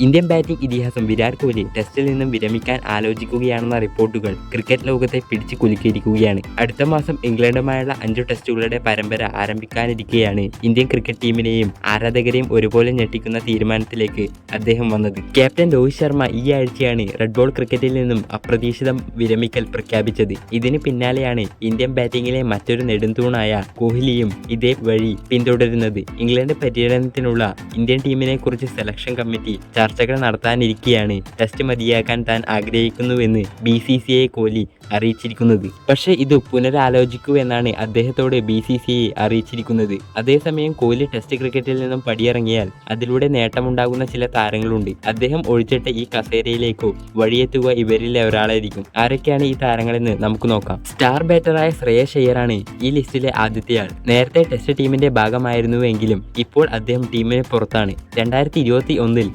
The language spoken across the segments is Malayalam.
ഇന്ത്യൻ ബാറ്റിംഗ് ഇതിഹാസം വിരാട് കോഹ്ലി ടെസ്റ്റിൽ നിന്നും വിരമിക്കാൻ ആലോചിക്കുകയാണെന്ന റിപ്പോർട്ടുകൾ ക്രിക്കറ്റ് ലോകത്തെ പിടിച്ചു കുലുക്കിയിരിക്കുകയാണ്. അടുത്ത മാസം ഇംഗ്ലണ്ടുമായുള്ള അഞ്ചു ടെസ്റ്റുകളുടെ പരമ്പര ആരംഭിക്കാനിരിക്കെയാണ് ഇന്ത്യൻ ക്രിക്കറ്റ് ടീമിനെയും ആരാധകരെയും ഒരുപോലെ ഞെട്ടിക്കുന്ന തീരുമാനത്തിലേക്ക് അദ്ദേഹം വന്നത്. ക്യാപ്റ്റൻ രോഹിത് ശർമ്മ ഈ ആഴ്ചയാണ് റെഡ് ബോൾ ക്രിക്കറ്റിൽ നിന്നും അപ്രതീക്ഷിതം വിരമിക്കൽ പ്രഖ്യാപിച്ചത്. ഇതിന് പിന്നാലെയാണ് ഇന്ത്യൻ ബാറ്റിംഗിലെ മറ്റൊരു നെടുന്തൂണായ കോഹ്ലിയും ഇതേ വഴി പിന്തുടരുന്നത്. ഇംഗ്ലണ്ട് പര്യടനത്തിനുള്ള ഇന്ത്യൻ ടീമിനെ കുറിച്ച് സെലക്ഷൻ കമ്മിറ്റി ചർച്ചകൾ നടത്താനിരിക്കെയാണ് ടെസ്റ്റ് മതിയാക്കാൻ താൻ ആഗ്രഹിക്കുന്നുവെന്ന് B C C I Kohli അറിയിച്ചിരിക്കുന്നത്. പക്ഷേ ഇത് പുനരാലോചിക്കൂ എന്നാണ് അദ്ദേഹത്തോട് ബി സി സി ഐ അറിയിച്ചിരിക്കുന്നത്. അതേസമയം കോഹ്ലി ടെസ്റ്റ് ക്രിക്കറ്റിൽ നിന്നും പടിയിറങ്ങിയാൽ അതിലൂടെ നേട്ടമുണ്ടാകുന്ന ചില താരങ്ങളുണ്ട്. അദ്ദേഹം ഒഴിച്ചിട്ട് ഈ കസേരയിലേക്കോ വഴിയെത്തുക ഇവരിലെ ഒരാളായിരിക്കും. ആരൊക്കെയാണ് ഈ താരങ്ങളെന്ന് നമുക്ക് നോക്കാം. സ്റ്റാർ ബാറ്ററായ ശ്രേയസ് അയ്യറാണ് ഈ ലിസ്റ്റിലെ ആദ്യത്തെയാൾ നേരത്തെ ടെസ്റ്റ് ടീമിന്റെ ഭാഗമായിരുന്നുവെങ്കിലും ഇപ്പോൾ അദ്ദേഹം ടീമിന് പുറത്താണ്. രണ്ടായിരത്തി ഇരുപത്തി ഒന്നിൽ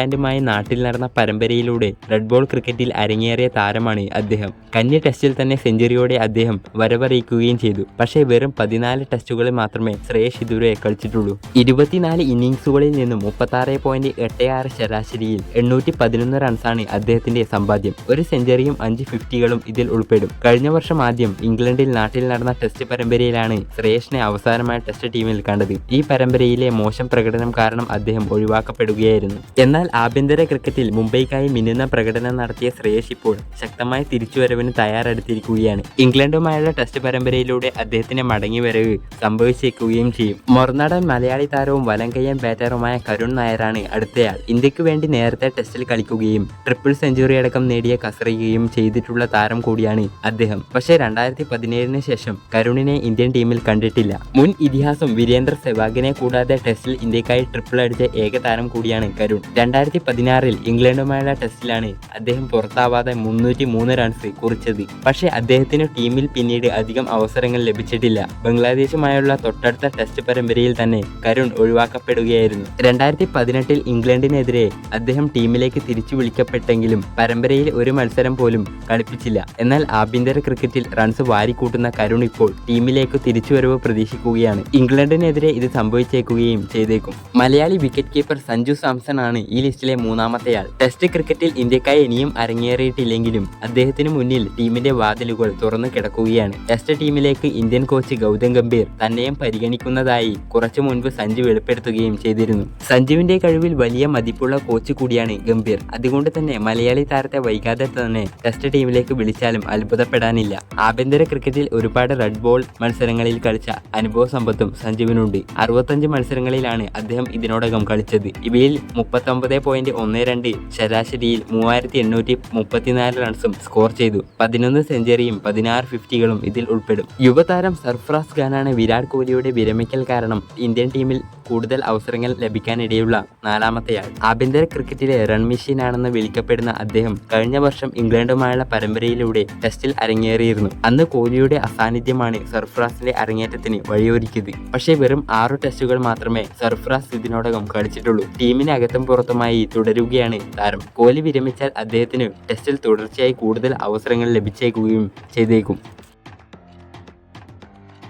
ന്യൂസിലാൻഡുമായി നാട്ടിൽ നടന്ന പരമ്പരയിലൂടെ റെഡ് ബോൾ ക്രിക്കറ്റിൽ അരങ്ങേറിയ താരമാണ് അദ്ദേഹം. കന്നി ടെസ്റ്റിൽ തന്നെ സെഞ്ചുറിയോടെ അദ്ദേഹം വരവറിയിക്കുകയും ചെയ്തു. പക്ഷേ വെറും പതിനാല് ടെസ്റ്റുകളിൽ മാത്രമേ ശ്രേയസ് ഇതുവരെ കളിച്ചിട്ടുള്ളൂ. ഇരുപത്തിനാല് ഇന്നിങ്സുകളിൽ നിന്നും മുപ്പത്താറ് പോയിന്റ് എട്ട് ആറ് ശരാശരിയിൽ എണ്ണൂറ്റി പതിനൊന്ന് റൺസാണ് അദ്ദേഹത്തിന്റെ സമ്പാദ്യം. ഒരു സെഞ്ചുറിയും അഞ്ച് ഫിഫ്റ്റികളും ഇതിൽ ഉൾപ്പെടും. കഴിഞ്ഞ വർഷം ആദ്യം ഇംഗ്ലണ്ടിൽ നാട്ടിൽ നടന്ന ടെസ്റ്റ് പരമ്പരയിലാണ് ശ്രേയസിനെ അവസാനമായ ടെസ്റ്റ് ടീമിൽ കണ്ടത്. ഈ പരമ്പരയിലെ മോശം പ്രകടനം കാരണം അദ്ദേഹം ഒഴിവാക്കപ്പെടുകയായിരുന്നു. എന്നാൽ ആഭ്യന്തര ക്രിക്കറ്റിൽ മുംബൈക്കായി മിന്നുന്ന പ്രകടനം നടത്തിയ ശ്രേയസ് ഇപ്പോൾ ശക്തമായ തിരിച്ചുവരവിന് തയ്യാറെടുത്തിരിക്കുകയാണ്. ഇംഗ്ലണ്ടുമായുള്ള ടെസ്റ്റ് പരമ്പരയിലൂടെ അദ്ദേഹത്തിന്റെ മടങ്ങിവരവ് സംഭവിച്ചേക്കുകയും ചെയ്യും. മൊറനാടൻ മലയാളി താരവും വലങ്കയ്യൻ ബാറ്ററുമായ കരുൺ നായരാണ് അടുത്തയാൾ. ഇന്ത്യയ്ക്ക് വേണ്ടി നേരത്തെ ടെസ്റ്റിൽ കളിക്കുകയും ട്രിപ്പിൾ സെഞ്ചുറി അടക്കം നേടിയ കസറിയുകയും ചെയ്തിട്ടുള്ള താരം കൂടിയാണ് അദ്ദേഹം. പക്ഷേ രണ്ടായിരത്തി പതിനേഴിന് ശേഷം കരുണിനെ ഇന്ത്യൻ ടീമിൽ കണ്ടിട്ടില്ല. മുൻ ഇതിഹാസം വീരേന്ദ്ര സെവാഗിനെ കൂടാതെ ടെസ്റ്റിൽ ഇന്ത്യക്കായി ട്രിപ്പിൾ അടിച്ച ഏക താരം കൂടിയാണ് കരുൺ. രണ്ടായിരത്തി പതിനാറിൽ ഇംഗ്ലണ്ടുമായുള്ള ടെസ്റ്റിലാണ് അദ്ദേഹം പുറത്താവാതെ മുന്നൂറ്റി മൂന്ന് റൺസ് കുറിച്ചത്. പക്ഷേ അദ്ദേഹത്തിന് ടീമിൽ പിന്നീട് അധികം അവസരങ്ങൾ ലഭിച്ചിട്ടില്ല. ബംഗ്ലാദേശുമായുള്ള തൊട്ടടുത്ത ടെസ്റ്റ് പരമ്പരയിൽ തന്നെ കരുൺ ഒഴിവാക്കപ്പെടുകയായിരുന്നു. രണ്ടായിരത്തി പതിനെട്ടിൽ ഇംഗ്ലണ്ടിനെതിരെ അദ്ദേഹം ടീമിലേക്ക് തിരിച്ചു വിളിക്കപ്പെട്ടെങ്കിലും പരമ്പരയിൽ ഒരു മത്സരം പോലും കളിപ്പിച്ചില്ല. എന്നാൽ ആഭ്യന്തര ക്രിക്കറ്റിൽ റൺസ് വാരിക്കൂട്ടുന്ന കരുൺ ഇപ്പോൾ ടീമിലേക്ക് തിരിച്ചുവരവ് പ്രതീക്ഷിക്കുകയാണ്. ഇംഗ്ലണ്ടിനെതിരെ ഇത് സംഭവിച്ചേക്കുകയും ചെയ്തേക്കും. മലയാളി വിക്കറ്റ് കീപ്പർ സഞ്ജു സാംസൺ ആണ് ഈ ലിസ്റ്റിലെ മൂന്നാമത്തെയാൾ. ടെസ്റ്റ് ക്രിക്കറ്റിൽ ഇന്ത്യക്കായി ഇനിയും അരങ്ങേറിയിട്ടില്ലെങ്കിലും അദ്ദേഹത്തിന് മുന്നിൽ ടീമിന്റെ വാതിലുകൾ തുറന്നു കിടക്കുകയാണ്. ടെസ്റ്റ് ടീമിലേക്ക് ഇന്ത്യൻ കോച്ച് ഗൗതം ഗംഭീർ തന്നെയും പരിഗണിക്കുന്നതായി കുറച്ചു മുൻപ് സഞ്ജു വെളിപ്പെടുത്തുകയും ചെയ്തിരുന്നു. സഞ്ജുവിന്റെ കഴിവിൽ വലിയ മതിപ്പുള്ള കോച്ച് കൂടിയാണ് ഗംഭീർ. അതുകൊണ്ട് തന്നെ മലയാളി താരത്തെ വൈകാതെ തന്നെ ടെസ്റ്റ് ടീമിലേക്ക് വിളിച്ചാലും അത്ഭുതപ്പെടാനില്ല. ആഭ്യന്തര ക്രിക്കറ്റിൽ ഒരുപാട് റെഡ് ബോൾ മത്സരങ്ങളിൽ കളിച്ച അനുഭവ സമ്പത്തും സഞ്ജുവിനുണ്ട്. അറുപത്തഞ്ച് മത്സരങ്ങളിലാണ് അദ്ദേഹം ഇതിനോടകം കളിച്ചത്. ഇവയിൽ മുപ്പത്തൊമ്പത് പോയിന്റ് ഒന്ന് രണ്ട് ശരാശരിയിൽ മൂവായിരത്തി എണ്ണൂറ്റി മുപ്പത്തിനാല് റൺസും സ്കോർ ചെയ്തു. പതിനൊന്ന് സെഞ്ചുറിയും പതിനാറ് ഫിഫ്റ്റികളും ഇതിൽ ഉൾപ്പെടും. യുവതാരം സർഫ്രാസ് ഖാനാണ് വിരാട് കോഹ്ലിയുടെ വിരമിക്കൽ കാരണം. ഇന്ത്യൻ ടീമിൽ കൂടുതൽ അവസരങ്ങൾ ലഭിക്കാനിടയുള്ള നാലാമത്തെയാൾ. ആഭ്യന്തര ക്രിക്കറ്റിലെ റൺ മെഷീൻ മെഷീനാണെന്ന് വിളിക്കപ്പെടുന്ന അദ്ദേഹം കഴിഞ്ഞ വർഷം ഇംഗ്ലണ്ടുമായുള്ള പരമ്പരയിലൂടെ ടെസ്റ്റിൽ അരങ്ങേറിയിരുന്നു. അന്ന് കോഹ്ലിയുടെ അസാന്നിധ്യമാണ് സർഫ്രാസിന്റെ അരങ്ങേറ്റത്തിന് വഴിയൊരുക്കിയത്. പക്ഷേ വെറും ആറു ടെസ്റ്റുകൾ മാത്രമേ സർഫ്രാസ് ഇതിനോടകം കളിച്ചിട്ടുള്ളൂ. ടീമിന് അകത്തും പുറത്തുമായി തുടരുകയാണ് താരം. കോഹ്ലി വിരമിച്ചാൽ അദ്ദേഹത്തിന് ടെസ്റ്റിൽ തുടർച്ചയായി കൂടുതൽ അവസരങ്ങൾ ലഭിച്ചേക്കുകയും ചെയ്തേക്കും.